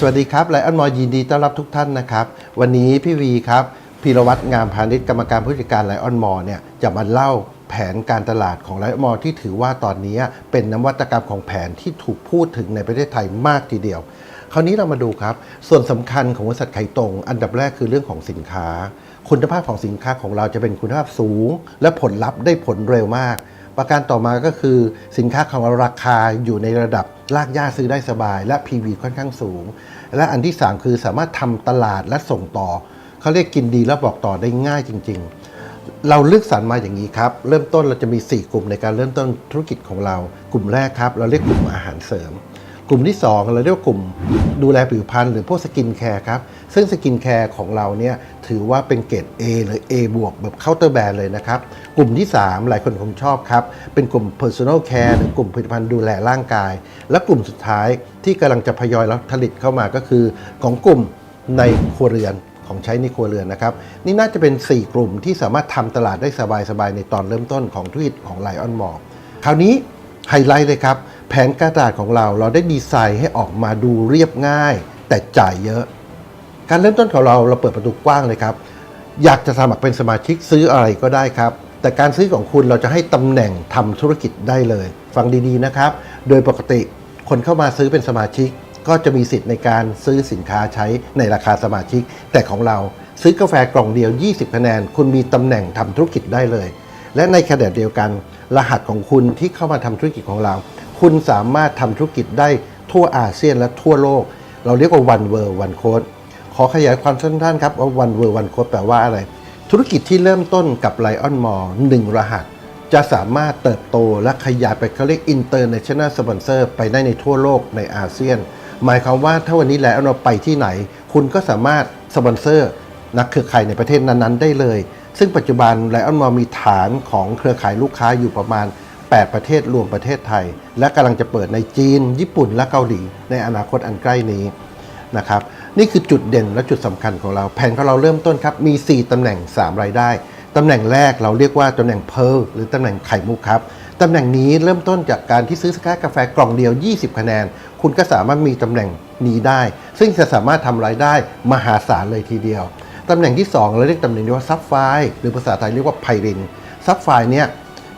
สวัสดีครับไลออนมอยินดีต้อนรับทุกท่านนะครับ วันนี้พี่วีครับพีรวัตรงามพาณิชย์กรรมการผู้จัดการไลออนมอเนี่ยจะมาเล่าแผนการตลาดของไลออนมอที่ถือว่าตอนนี้เป็นนวัตกรรมของแผนที่ถูกพูดถึงในประเทศไทยมากทีเดียว คราวนี้เรามาดูครับ ส่วนสำคัญของบริษัทไข่ตรง อันดับแรกคือเรื่องของสินค้า คุณภาพของสินค้าของเราจะเป็นคุณภาพสูง และผลลัพธ์ได้ผลเร็วมาก ประการต่อมาก็คือสินค้าของเราราคาอยู่ในระดับ ลากย่าซื้อได้สบาย และ PV ค่อนข้างสูง และอันที่ 3 คือสามารถทำตลาดและส่งต่อ เขาเรียกกินดีแล้วบอกต่อได้ง่ายจริง ๆ เราเลือกสรรมาอย่างนี้ครับ เริ่มต้นเราจะมี 4 กลุ่มในการเริ่มต้นธุรกิจของเรา กลุ่มแรกครับ เราเรียกกลุ่มอาหารเสริม กลุ่มที่ 2 เราเรียกว่ากลุ่มดูแลผิวพรรณหรือพวกสกินแคร์ครับซึ่งสกินแคร์ของเราเนี่ยถือว่าเป็นเกรด A หรือ A บวกแบบเคาน์เตอร์แบรนด์เลยนะครับ กลุ่มที่ 3 หลายคนคงชอบครับ เป็นกลุ่ม Personal Care หรือกลุ่มผลิตภัณฑ์ดูแลร่างกาย และกลุ่มสุดท้ายที่กำลังจะพยอยรับผลิตเข้ามาก็คือ ของกลุ่มในครัวเรือนของใช้ในครัวเรือนนะครับ นี่น่าจะเป็น 4 กลุ่มที่สามารถทำตลาดได้สบายๆในตอนเริ่มต้นของธุรกิจของไลออนมอลคราวนี้ไฮไลท์เลยครับ แผนกรตลาดของเราเราได้ดีไซน์ให้ออกมาดูเรียบง่าย แต่จ่ายเยอะ การเริ่มต้นของเราเราเปิดประตูกว้างเลยครับ อยากจะสมัครเป็นสมาชิกซื้ออะไรก็ได้ครับ แต่การซื้อของคุณเราจะให้ตำแหน่งทำธุรกิจได้เลย ฟังดีๆนะครับ โดยปกติคนเข้ามาซื้อเป็นสมาชิก ก็จะมีสิทธิ์ในการซื้อสินค้าใช้ในราคาสมาชิก แต่ของเราซื้อกาแฟกล่องเดียว 20 คะแนน คุณมีตำแหน่งทำธุรกิจได้เลย และในขณะเดียวกัน รหัสของคุณที่เข้ามาทำธุรกิจของเรา คุณสามารถทำธุรกิจได้ทั่วอาเซียนและทั่วโลก เราเรียกว่า one world one code ขอขยายความสั้นๆครับว่า one world one code แปลว่าอะไร ธุรกิจที่เริ่มต้นกับ Lion Mall 1 รหัส จะสามารถเติบโตและขยายไปเขาเรียก international sponsor ไปได้ในทั่วโลกในอาเซียน หมายความว่าถ้าวันนี้แล้วเราไปที่ไหน คุณก็สามารถสปอนเซอร์นักเครือข่ายในประเทศนั้นๆ ได้เลย ซึ่งปัจจุบันไลออนมอลมีฐานของเครือข่ายลูกค้าอยู่ประมาณ 8 ประเทศรวมประเทศไทย และกำลังจะเปิดในจีน ญี่ปุ่นและเกาหลี ในอนาคตอันใกล้นี้นะครับนี่คือจุดเด่นและจุดสำคัญของเรา แผนของเราเริ่มต้นครับมี 4ตำแหน่ง 3 รายได้ตำแหน่งแรกเราเรียกว่าตำแหน่งเพร์ลหรือตำแหน่งไข่มุกครับตำแหน่งนี้เริ่มต้นจากการที่ซื้อสกากาแฟกล่องเดียว 20 คะแนน คุณก็สามารถมีตำแหน่งนี้ได้ ซึ่งจะสามารถทำรายได้มหาศาลเลยทีเดียวตำแหน่งที่ 2 เราเรียกตำแหน่งนี้ว่าซับไฟหรือภาษาไทยเรียกว่าไพรินซับไฟเนี่ย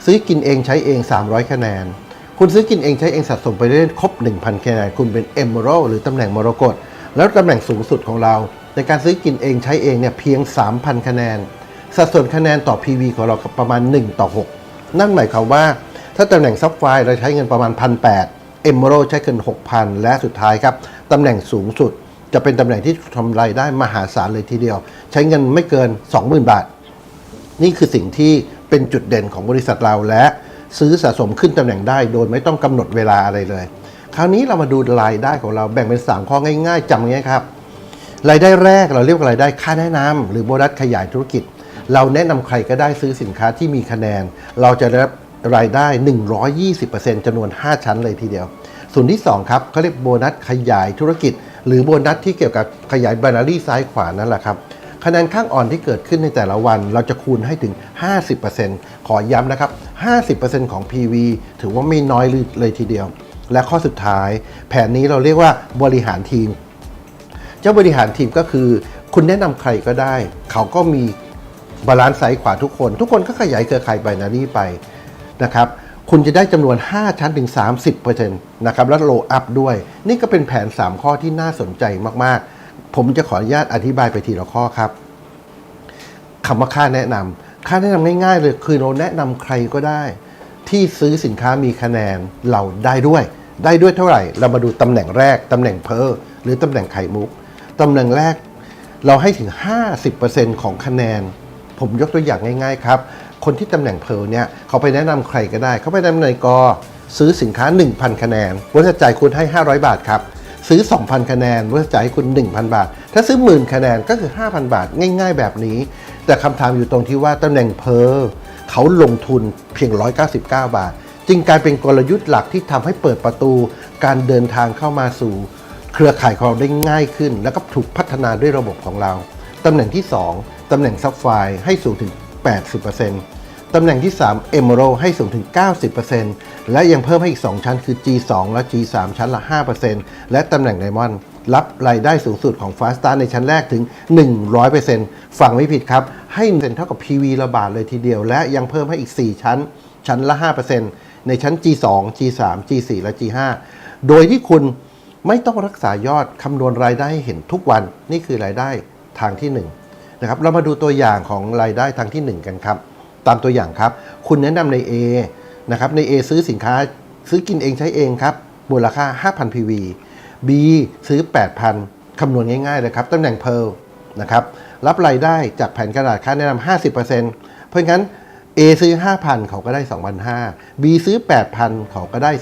ซื้อกินเองใช้เอง 300 คะแนน คุณซื้อกินเองใช้เองสะสมไปเรื่อยครบ 1,000 คะแนน คุณเป็นเอมเมอรัลหรือตำแหน่งมรกตแล้วตำแหน่งสูงสุดของเรา ในการซื้อกินเองใช้เองเนี่ยเพียง 3,000 คะแนน สัดส่วนคะแนนต่อ PV ของเราประมาณ 1 ต่อ 6 นั่นหมายความว่า ถ้าตำแหน่งซับไฟเราใช้เงินประมาณ 1,800เอมเมอรัลใช้เงิน6,000 และสุดท้ายครับตำแหน่งสูงสุดจะเป็นตำแหน่งที่ทำรายได้มหาศาลเลยทีเดียว ใช้เงินไม่เกิน 20,000 บาท นี่คือสิ่งที่ เป็นจุดเด่นของบริษัทเราและซื้อสะสมขึ้นตำแหน่งได้ โดยไม่ต้องกำหนดเวลาอะไรเลย คราวนี้เรามาดูรายได้ของเราแบ่งเป็น 3 ข้อง่าย ๆจำง่ายครับรายได้แรกเราเรียกว่ารายได้ค่าแนะนำหรือโบนัสขยายธุรกิจ เราแนะนำใครก็ได้ซื้อสินค้าที่มีคะแนน เราจะได้รับรายได้ 120%จำนวน 5 ชั้นเลยทีเดียว ส่วนที่ 2 ครับเขาเรียกโบนัสขยายธุรกิจ หรือโบนัสที่เกี่ยวกับขยายบานารีซ้ายขวานั่นแหละครับ คะแนนข้างอ่อนที่เกิดขึ้นในแต่ละวัน เราจะคูณให้ถึง 50%ขอย้ำนะครับ 50%ของ PV ถือว่าไม่น้อยเลยทีเดียว และข้อสุดท้าย แผนนี้เราเรียกว่าบริหารทีม เจ้าบริหารทีมก็คือ คุณแนะนำใครก็ได้ เขาก็มีบาลานซ์ซ้ายขวาทุกคน ทุกคนก็ขยายเครือข่ายไบนารี่ไปนะครับคุณจะได้จำนวน 5 ชั้นถึง 30%นะครับ แล้วโลอัพด้วย นี่ก็เป็นแผน 3 ข้อที่น่าสนใจมาก ๆ ผมจะขออนุญาตอธิบายไปทีละข้อครับคำว่าค่าแนะนำค่าแนะนำง่ายๆเลยคือเราแนะนำใครก็ได้ ที่ซื้อสินค้ามีคะแนนเราได้ด้วย ได้ด้วยเท่าไหร่ เรามาดูตำแหน่งแรกตำแหน่งเพอร์หรือตำแหน่งไข่มุกตำแหน่งแรกเราให้ถึง 50%ของคะแนน ผมยกตัวอย่างง่ายๆครับ คนที่ตำแหน่งเพร์ลเนี่ยเขาไปแนะนำใครก็ได้ เขาไปแนะนำในกซื้อสินค้า 1,000 คะแนนบริษัทจ่ายคุณให้ 500 บาทครับ ซื้อ 2,000 คะแนนบริษัทจ่ายให้คุณ 1,000 บาท ถ้าซื้อหมื่นคะแนนก็คือ 5,000 บาทง่าย ๆ แบบนี้ แต่คำถามอยู่ตรงที่ว่าตำแหน่งเพร์ลเขาลงทุนเพียง 199 บาท จึงกลายเป็นกลยุทธ์หลักที่ทำให้เปิดประตูการเดินทางเข้ามาสู่ เครือข่ายของเราได้ง่ายขึ้น แล้วก็ถูกพัฒนาด้วยระบบของเราตำแหน่งที่ 2ตำแหน่งซับไฟให้สูงถึง 80% ตำแหน่งที่ 3 Emerald ให้สูงถึง 90%และยังเพิ่มให้อีก 2 ชั้นคือ G2 และ G3 ชั้นละ 5%และตำแหน่ง Diamond รับรายได้สูงสุดของ Fast Start ในชั้นแรกถึง 100%ฟังไม่ผิดครับ ให้เป็นเท่ากับ PV ระบาดเลยทีเดียว และยังเพิ่มให้อีก 4 ชั้น ชั้นละ 5%ในชั้น G2 G3 G4 และ G5 โดยที่คุณไม่ต้องรักษายอดคำนวณรายได้ให้เห็นทุกวัน นี่คือรายได้ทางที่1นะครับเรามาดูตัวอย่างของรายได้ทางที่ 1 กันครับ ตามตัวอย่างครับ คุณแนะนำใน A นะครับใน A ซื้อสินค้าซื้อกินเองใช้เองครับ มูลค่า 5,000 PV B ซื้อ 8,000 คำนวณง่ายๆเลยครับตำแหน่ง Pearl นะครับรับรายได้จากแผนกระดาษค่าแนะนำ50%เพราะงั้น A ซื้อ 5,000 เขาก็ได้ 2,500 B ซื้อ 8,000 เขาก็ได้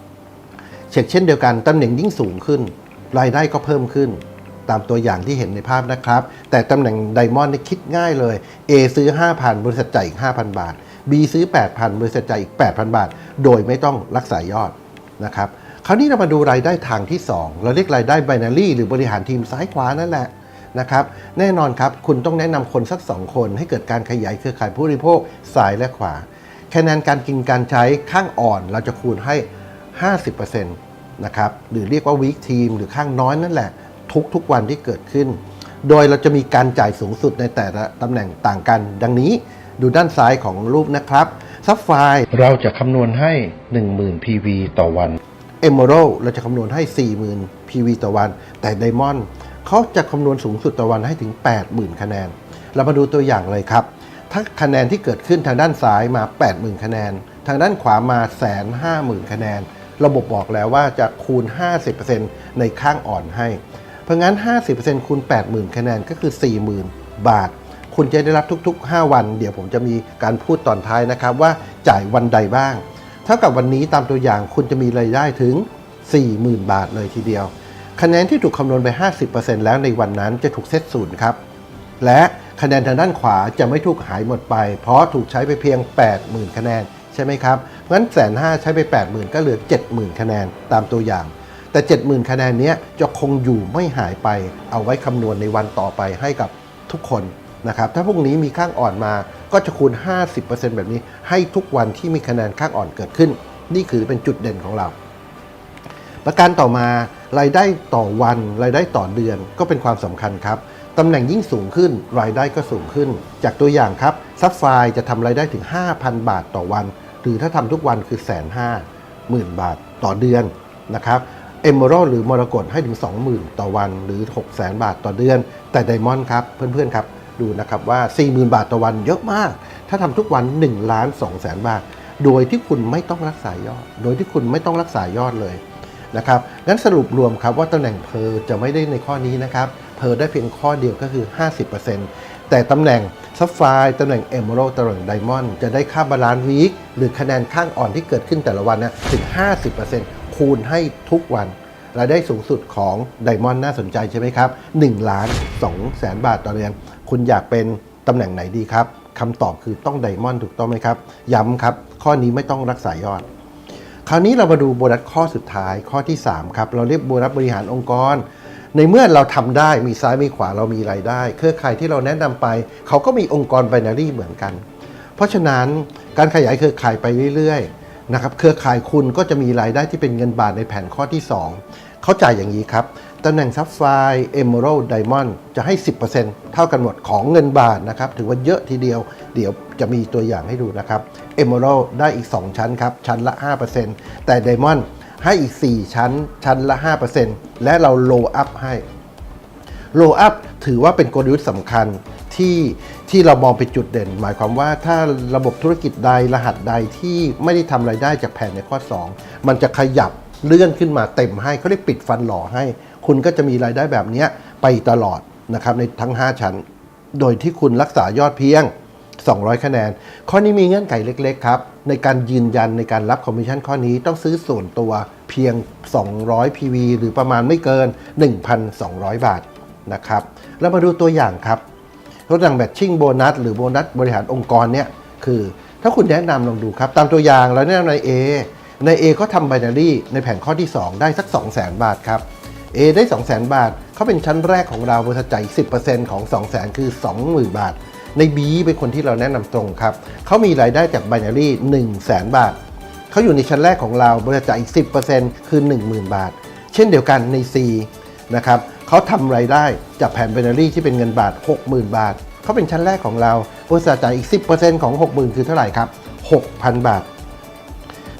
4,000 เช็คเช่นเดียวกันตำแหน่งยิ่งสูงขึ้น รายได้ก็เพิ่มขึ้น ตามตัวอย่างที่เห็นในภาพนะครับ แต่ตำแหน่งไดมอนด์นี่คิดง่ายเลย A ซื้อ 5,000 บริษัทจ่ายอีก 5,000 บาท B ซื้อ 8,000 บริษัทจ่ายอีก 8,000 บาท โดยไม่ต้องรักษายอดนะครับคราวนี้เรามาดูรายได้ทางที่ 2 เราเรียกรายได้ binary หรือบริหารทีมซ้ายขวานั่นแหละนะครับแน่นอนครับคุณต้องแนะนำคนสัก 2 คนให้เกิดการขยายเครือข่ายผู้บริโภคซ้ายและขวาคะแนนการกินการใช้ข้างอ่อนเราจะคูณให้ 50%นะครับหรือเรียกว่า weak team หรือข้างน้อยนั่นแหละ ทุกๆวันที่เกิดขึ้น โดยเราจะมีการจ่ายสูงสุดในแต่ละตำแหน่งต่างกัน ดังนี้ดูด้านซ้ายของรูปนะครับซับไฟเราจะคำนวณให้ 10,000 PV ต่อวัน Emerald เราจะคำนวณให้ 40,000 PV ต่อวัน แต่ Diamond เขาจะคำนวณสูงสุดต่อวันให้ถึง 80,000 คะแนน เรามาดูตัวอย่างเลยครับ ถ้าคะแนนที่เกิดขึ้นทางด้านซ้ายมา 80,000 คะแนน ทางด้านขวามา 150,000 คะแนน ระบบบอกแล้วว่าจะคูณ 50%ในข้างอ่อนให้เพ ราะงั้น 50%คูณ80,000 คะแนนก็คือ 40,000 บาท คุณจะได้รับทุกๆ 5 วัน เดี๋ยวผมจะมีการพูดตอนท้ายนะครับว่าจ่ายวันใดบ้าง เท่ากับวันนี้ตามตัวอย่างคุณจะมีรายได้ถึง 40,000 บาทเลยทีเดียว คะแนนที่ถูกคำนวณไป 50%แล้วในวันนั้นจะถูกเซตศูนย์ครับ และคะแนนทางด้านขวาจะไม่ถูกหายหมดไป เพราะถูกใช้ไปเพียง 80,000 คะแนนใช่ไหมครับ งั้นแสนห้าใช้ไป 80,000 ก็เหลือ 70,000 คะแนนตามตัวอย่าง แต่ 70,000 คะแนนนี้จะคงอยู่ไม่หายไป เอาไว้คำนวณในวันต่อไปให้กับทุกคนนะครับ ถ้าพรุ่งนี้มีข้างอ่อนมาก็จะคูณ 50%แบบนี้ให้ทุกวันที่มีคะแนนข้างอ่อนเกิดขึ้น นี่คือเป็นจุดเด่นของเรา ประการต่อมารายได้ต่อวัน รายได้ต่อเดือนก็เป็นความสำคัญครับตำแหน่งยิ่งสูงขึ้น รายได้ก็สูงขึ้น จากตัวอย่างครับซับไฟจะทำรายได้ถึง 5,000 บาทต่อวัน หรือถ้าทำทุกวันคือแสนห้าหมื่นบาทต่อเดือนนะครับ เอมเมอรัลหรือมรกตให้ถึง 20,000 ต่อวันหรือ 6 0 0 0 0 0บาทต่อเดือน แต่ไดมอนด์ครับ เพื่อนๆครับ ดูนะครับว่า 40,000 บาทต่อวันเยอะมาก ถ้าทำทุกวัน1ล้าน2แสนบาท โดยที่คุณไม่ต้องรักษายอด โดยที่คุณไม่ต้องรักษายอดเลยนะครับงั้นสรุปรวมครับว่าตำแหน่งเพอร์จะไม่ได้ในข้อนี้นะครับเพอร์ได้เพียงข้อเดียวก็คือ 50%แต่ตำแหน่งซัฟไฟตำแหน่งเอ e ม a รตำแหน่งไดมอนด์จะได้ค่าบาลานซ์วีคหรือคะแนนข้างอ่อนที่เกิดขึ้นแต่ละวันนะถึง 50% คูณให้ทุกวัน รายได้สูงสุดของไดมอนด์น่าสนใจใช่ไหมครับ1ล้าน2แสนบาทต่อเดือน คุณอยากเป็นตำแหน่งไหนดีครับคำตอบคือต้องไดมอนด์ถูกต้องไหมครับ ย้ำครับ ข้อนี้ไม่ต้องรักษายอด คราวนี้เรามาดูโบนัสข้อสุดท้ายข้อที่ 3 ครับ เราเรียกโบนัสบริหารองค์กร ในเมื่อเราทำได้มีซ้ายมีขวาเรามีรายได้ เครือข่ายที่เราแนะนำไป เขาก็มีองค์กรไบนารีเหมือนกัน เพราะฉะนั้นการขยายเครือข่ายไปเรื่อยๆ นะครับเครือข่ายคุณก็จะมีรายได้ที่เป็นเงินบาทในแผนข้อที่ 2 เขาจ่ายอย่างนี้ครับตำแหน่งซับไฟเอมเมอรัลไดมอนด์จะให้ 10%เท่ากันหมดของเงินบาทนะครับถือว่าเยอะทีเดียว เดี๋ยวจะมีตัวอย่างให้ดูนะครับเอมเมอรัลได้อีก 2 ชั้นครับ ชั้นละ 5%แต่ไดมอนด์ให้อีก 4 ชั้น ชั้นละ 5%และเราโลอัพให้โลอัพถือว่าเป็นกลยุทธ์สำคัญที่ ที่เรามองเป็นจุดเด่น หมายความว่าถ้าระบบธุรกิจใดรหัสใดที่ไม่ได้ทำรายได้จากแผนในข้อ 2 มันจะขยับเลื่อนขึ้นมาเต็มให้เขาได้ปิดฟันหล่อให้ คุณก็จะมีรายได้แบบนี้ไปตลอดนะครับในทั้ง 5 ชั้น โดยที่คุณรักษายอดเพียง 200 คะแนน ข้อนี้มีเงื่อนไขเล็กๆครับในการยืนยันในการรับคอมมิชชั่นข้อนี้ต้องซื้อส่วนตัวเพียง 200 PV หรือประมาณไม่เกิน 1,200 บาทนะครับแล้วมาดูตัวอย่างครับ ตัวอย่างแบทชิ่งโบนัสหรือโบนัสบริหารองค์กรเนี่ยคือถ้าคุณแนะนำลองดูครับ ตามตัวอย่างแล้วแนะนำใน A ใน A ก็ทำไบนารี่ในแผนข้อที่ 2 ได้สัก 2 0 0 0 0 0 บาทครับ A ได้ 2 0 0 0 0 0 บาท เขาเป็นชั้นแรกของเราบริษัทจ่าย10%ของ 2 0 0 0 0 0 คือ 20,000 บาท ใน B เป็นคนที่เราแนะนำตรงครับ เขามีรายได้จากไบนารี่1 0 0 0 0 0 บาท เขาอยู่ในชั้นแรกของเราบริษัทจ่ายอีก10%คือ 10,000 บาท เช่นเดียวกันใน C นะครับเขาทำรายได้จากแผ่นเบเนอรี่ที่เป็นเงินบาท 60,000 บาท เขาเป็นชั้นแรกของเราบริษัทจ่ายอีก 10%ของ 60,000 คือเท่าไหร่ครับ 6,000 บาท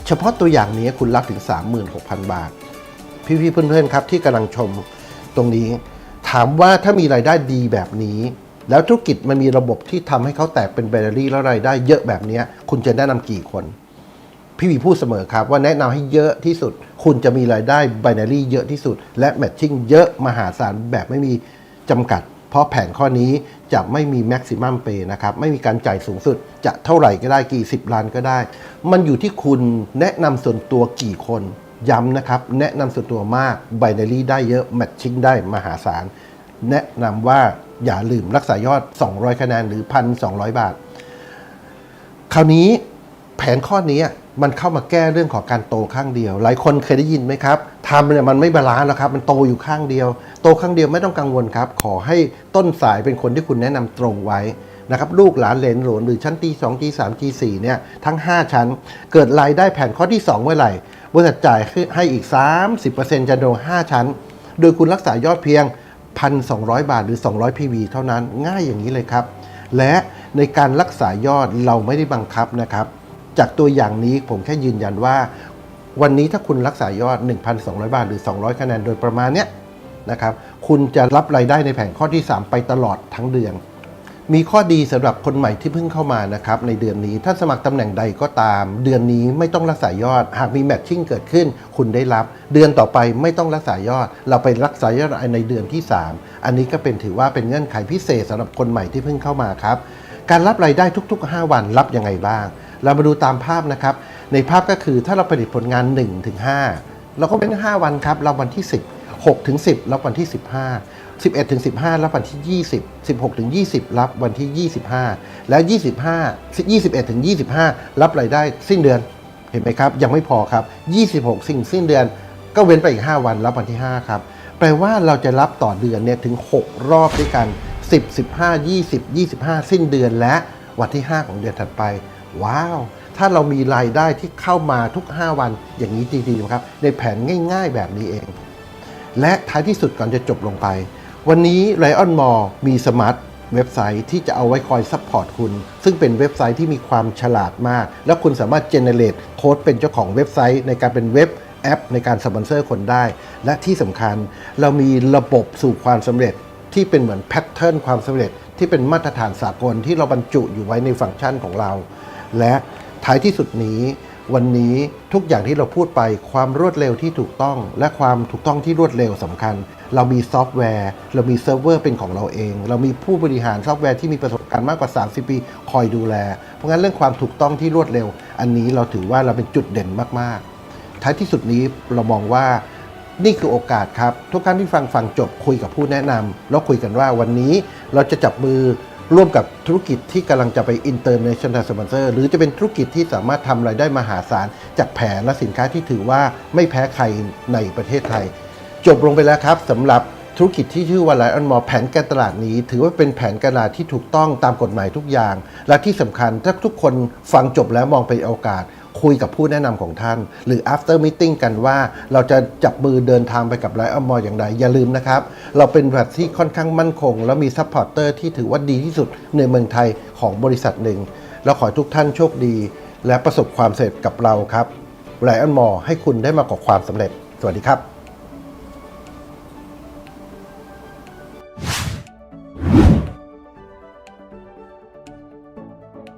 เฉพาะตัวอย่างนี้คุณรับถึง 36,000 บาท พี่ๆเพื่อนๆครับที่กำลังชมตรงนี้ ถามว่าถ้ามีรายได้ดีแบบนี้ แล้วธุรกิจมันมีระบบที่ทำให้เขาแตกเป็นแบรรี่แล้วรายได้เยอะแบบนี้คุณจะแนะนำกี่คน พี่วีพูดเสมอครับ ว่าแนะนำให้เยอะที่สุด คุณจะมีรายได้ไบนารีเยอะที่สุด และแมทชิ่งเยอะมหาศาลแบบไม่มีจำกัด เพราะแผนข้อนี้จะไม่มีแม็กซิมัมเปนะครับ ไม่มีการจ่ายสูงสุด จะเท่าไหร่ก็ได้กี่สิบล้านก็ได้ มันอยู่ที่คุณแนะนำส่วนตัวกี่คนย้ำนะครับ แนะนำส่วนตัวมากไบนารีได้เยอะแมทชิ่งได้มหาศาลแนะนำว่าอย่าลืมรักษายอด 200 คะแนนหรือ 1,200 บาท คราวนี้แผนข้อนี้ มันเข้ามาแก้เรื่องของการโตข้างเดียว หลายคนเคยได้ยินไหมครับทำเนี่ยมันไม่บาลานซ์แล้วครับ มันโตอยู่ข้างเดียว โตข้างเดียวไม่ต้องกังวลครับ ขอให้ต้นสายเป็นคนที่คุณแนะนำตรงไว้นะครับลูกหลานเหลนหลนหรือชั้นที่2ที่3ที่4เนี่ยทั้ง 5 ชั้น เกิดรายได้แผนข้อที่ 2 เมื่อไหร่บริษัทจ่ายให้อีก 30%จะโดน5ชั้น โดยคุณรักษายอดเพียง 1,200 บาทหรือ 200 PV เท่านั้นง่ายอย่างนี้เลยครับ และในการรักษายอดเราไม่ได้บังคับนะครับ จากตัวอย่างนี้ผมแค่ยืนยันว่า วันนี้ถ้าคุณรักษายอด 1,200 บาทหรือ 200 คะแนนโดยประมาณเนี้ยนะครับคุณจะรับรายได้ในแผนข้อที่ 3 ไปตลอดทั้งเดือน มีข้อดีสำหรับคนใหม่ที่เพิ่งเข้ามานะครับในเดือนนี้ถ้าสมัครตำแหน่งใดก็ตาม เดือนนี้ไม่ต้องรักษายอด หากมีแมทชิ่งเกิดขึ้น คุณได้รับ เดือนต่อไปไม่ต้องรักษายอด เราไปรักษายอดในเดือนที่ 3 อันนี้ก็เป็นถือว่าเป็นเงื่อนไขพิเศษสำหรับคนใหม่ที่เพิ่งเข้ามาครับการรับรายได้ทุก ๆ 5 วันรับยังไงบ้าง เรามาดูตามภาพนะครับ ในภาพก็คือถ้าเราผลิตผลงาน 1-5 เราก็เป็น5 วันครับรับวันที่ 10 6ถึง10 รับวันที่ 15 11ถึง15 รับวันที่ 20 16ถึง20 รับวันที่ 25 และ25 21ถึง25 รับรายได้สิ้นเดือนเห็นไหมครับ ยังไม่พอครับ 26 สิ่งสิ้นเดือน ก็เว้นไปอีก 5 วัน รับวันที่ 5 ครับ แปลว่าเราจะรับต่อเดือนเนี่ยถึง 6 รอบด้วยกัน 10 15 20 25 สิ้นเดือนและวันที่ 5 ของเดือนถัดไป ว้าว ถ้าเรามีรายได้ที่เข้ามาทุก 5 วันอย่างนี้จริงๆครับ ในแผนง่ายๆแบบนี้เอง และท้ายที่สุดก่อนจะจบลงไป วันนี้ Lion m a l l มีสมาร์ทเว็บไซต์ที่จะเอาไว้คอยซัพพอร์ตคุณ ซึ่งเป็นเว็บไซต์ที่มีความฉลาดมาก แล้วคุณสามารถเจเนเรตโค้ดเป็นเจ้าของเว็บไซต์ ในการเป็นเว็บแอป ในการสปอนเซอร์คนได้ และที่สำคัญเรามีระบบสู่ความสำเร็จที่เป็นเหมือนแพทเทิร์นความสำเร็จที่เป็นมาตรฐานสากลที่เราบรรจุอยู่ไว้ในฟังก์ชันของเรา และท้ายที่สุดนี้วันนี้ทุกอย่างที่เราพูดไปความรวดเร็วที่ถูกต้อง และความถูกต้องที่รวดเร็วสำคัญ เรามีซอฟต์แวร์ เรามีเซิร์ฟเวอร์เป็นของเราเอง เรามีผู้บริหารซอฟต์แวร์ที่มีประสบการณ์มากกว่า 30 ปี คอยดูแล เพราะงั้นเรื่องความถูกต้องที่รวดเร็ว อันนี้เราถือว่าเราเป็นจุดเด่นมากๆ ท้ายที่สุดนี้เรามองว่านี่คือโอกาสครับ ทุกครั้งที่ฟังฟังจบคุยกับผู้แนะนำแล้วคุยกันว่าวันนี้เราจะจับมือ ร่วมกับธุรกิจที่กำลังจะไป international sponsor หรือจะเป็นธุรกิจที่สามารถทำรายได้มหาศาล จากแผนและสินค้าที่ถือว่าไม่แพ้ใครในประเทศไทย จบลงไปแล้วครับสำหรับธุรกิจที่ชื่อว่าไลออนมอแผนการตลาดนี้ ถือว่าเป็นแผนการตลาดที่ถูกต้องตามกฎหมายทุกอย่าง และที่สำคัญถ้าทุกคนฟังจบแล้วมองไปนโอกาส คุยกับผู้แนะนำของท่าน หรือ after meeting กันว่าเราจะจับมือเดินทางไปกับไลออนมออย่างไร อย่าลืมนะครับ เราเป็นบริษัทที่ค่อนข้างมั่นคง และมีซัพพอร์เตอร์ที่ถือว่าดีที่สุดในเมืองไทยของบริษัทหนึ่งเราขอให้ทุกท่านโชคดี และประสบความสำเร็จกับเราครับไลออนมอให้คุณได้มากกว่าความสำเร็จ สวัสดีครับ